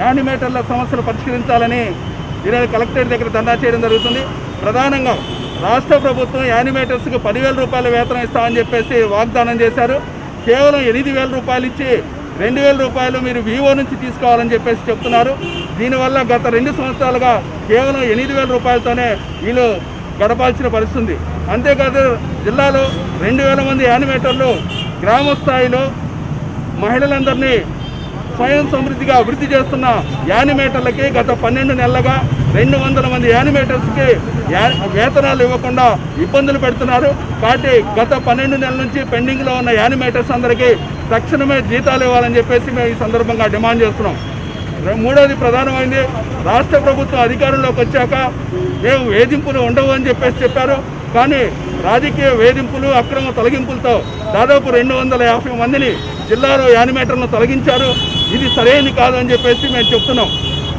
యానిమేటర్ల సమస్యలు పరిష్కరించాలని ఈరోజు కలెక్టరేట్ దగ్గర దండా చేయడం జరుగుతుంది. ప్రధానంగా రాష్ట్ర ప్రభుత్వం యానిమేటర్స్కి పదివేల రూపాయల వేతనం ఇస్తామని చెప్పేసి వాగ్దానం చేశారు. కేవలం ఎనిమిది వేల రూపాయలు ఇచ్చి రెండు వేల రూపాయలు మీరు వివో నుంచి తీసుకోవాలని చెప్పేసి చెప్తున్నారు. దీనివల్ల గత రెండు సంవత్సరాలుగా కేవలం ఎనిమిది వేల రూపాయలతోనే వీళ్ళు గడపాల్సిన పరిస్థితుంది. అంతేకాదు జిల్లాలో రెండు వేల మంది యానిమేటర్లు గ్రామ స్థాయిలో మహిళలందరినీ స్వయం సమృద్ధిగా అభివృద్ధి చేస్తున్న యానిమేటర్లకి గత పన్నెండు నెలలుగా రెండు వందల మంది యానిమేటర్స్కి వేతనాలు ఇవ్వకుండా ఇబ్బందులు పెడుతున్నారు. కాబట్టి గత పన్నెండు నెలల నుంచి పెండింగ్లో ఉన్న యానిమేటర్స్ అందరికీ తక్షణమే జీతాలు ఇవ్వాలని చెప్పేసి మేము ఈ సందర్భంగా డిమాండ్ చేస్తున్నాం. మూడోది ప్రధానమైంది రాష్ట్ర ప్రభుత్వం అధికారంలోకి వచ్చాక మేము వేధింపులు ఉండవు అని చెప్పేసి చెప్పారు. కానీ రాజకీయ వేధింపులు అక్రమ తొలగింపులతో దాదాపు రెండు వందల యాభై మందిని జిల్లాలో యానిమేటర్లను తొలగించారు. ఇది సరైనది కాదని చెప్పేసి మేము చెప్తున్నాం.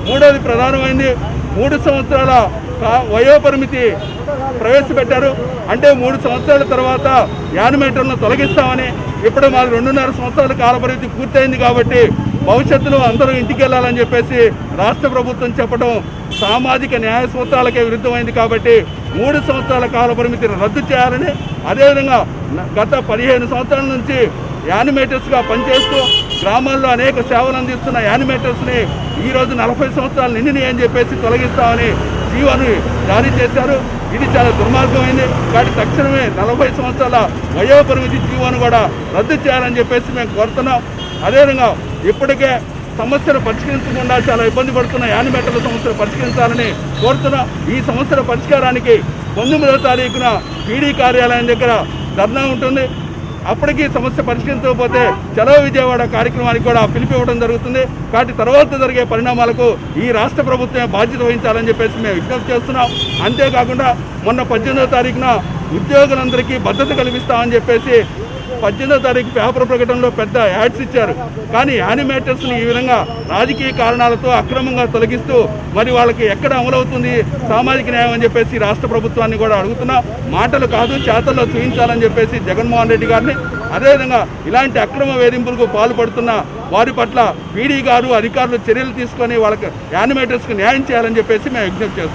మూడోది ప్రధానమైంది మూడు సంవత్సరాల వయోపరిమితి ప్రవేశపెట్టారు. అంటే మూడు సంవత్సరాల తర్వాత యానిమేటర్లను తొలగిస్తామని ఇప్పుడు మాది రెండున్నర సంవత్సరాల కాలపరిమితి పూర్తయింది కాబట్టి భవిష్యత్తులో అందరూ ఇంటికి వెళ్ళాలని చెప్పేసి రాష్ట్ర ప్రభుత్వం చెప్పడం సామాజిక న్యాయ సూత్రాలకే విరుద్ధమైంది కాబట్టి మూడు సంవత్సరాల కాలపరిమితిని రద్దు చేయాలని అదేవిధంగా గత పదిహేను సంవత్సరాల నుంచి యానిమేటర్స్గా పనిచేస్తూ గ్రామాల్లో అనేక సేవలు అందిస్తున్న యానిమేటర్స్ని ఈరోజు నలభై సంవత్సరాలు నిండిని అని చెప్పేసి తొలగిస్తామని జీవోని జారీ చేశారు. ఇది చాలా దుర్మార్గమైంది. కాబట్టి తక్షణమే నలభై సంవత్సరాల వయోపరిమితి జీవోను కూడా రద్దు చేయాలని చెప్పేసి మేము కోరుతున్నాం. అదేవిధంగా ఇప్పటికే సమస్యను పరిష్కరించకుండా చాలా ఇబ్బంది పడుతున్న యానిమేటర్ల సమస్యను పరిష్కరించాలని కోరుతున్నాం. ఈ సమస్యల పరిష్కారానికి పంతొమ్మిదవ తారీఖున పీడీ కార్యాలయం దగ్గర ధర్నా ఉంటుంది. అప్పటికీ సమస్య పరిష్కరించకపోతే చలో విజయవాడ కార్యక్రమానికి కూడా పిలిపివ్వడం జరుగుతుంది. కాబట్టి తర్వాత జరిగే పరిణామాలకు ఈ రాష్ట్ర ప్రభుత్వమే బాధ్యత వహించాలని చెప్పేసి మేము విజ్ఞప్తి చేస్తున్నాం. అంతేకాకుండా మొన్న పద్దెనిమిదవ తారీఖున ఉద్యోగులందరికీ భద్రత కల్పిస్తామని చెప్పేసి పద్దెనిమిదో తారీఖు పేపర్ ప్రకటనలో పెద్ద యాడ్స్ ఇచ్చారు. కానీ యానిమేటర్స్ని ఈ విధంగా రాజకీయ కారణాలతో అక్రమంగా తొలగిస్తూ మరి వాళ్ళకి ఎక్కడ అమలవుతుంది సామాజిక న్యాయం అని చెప్పేసి రాష్ట్ర ప్రభుత్వాన్ని కూడా అడుగుతున్నా. మాటలు కాదు చేతల్లో చూపించాలని చెప్పేసి జగన్మోహన్ రెడ్డి గారిని. అదేవిధంగా ఇలాంటి అక్రమ వేధింపులకు పాల్పడుతున్న వారి పట్ల పీడీ గారు అధికారులు చర్యలు తీసుకొని వాళ్ళకి యానిమేటర్స్కి న్యాయం చేయాలని చెప్పేసి మేము విజ్ఞప్తి చేస్తాం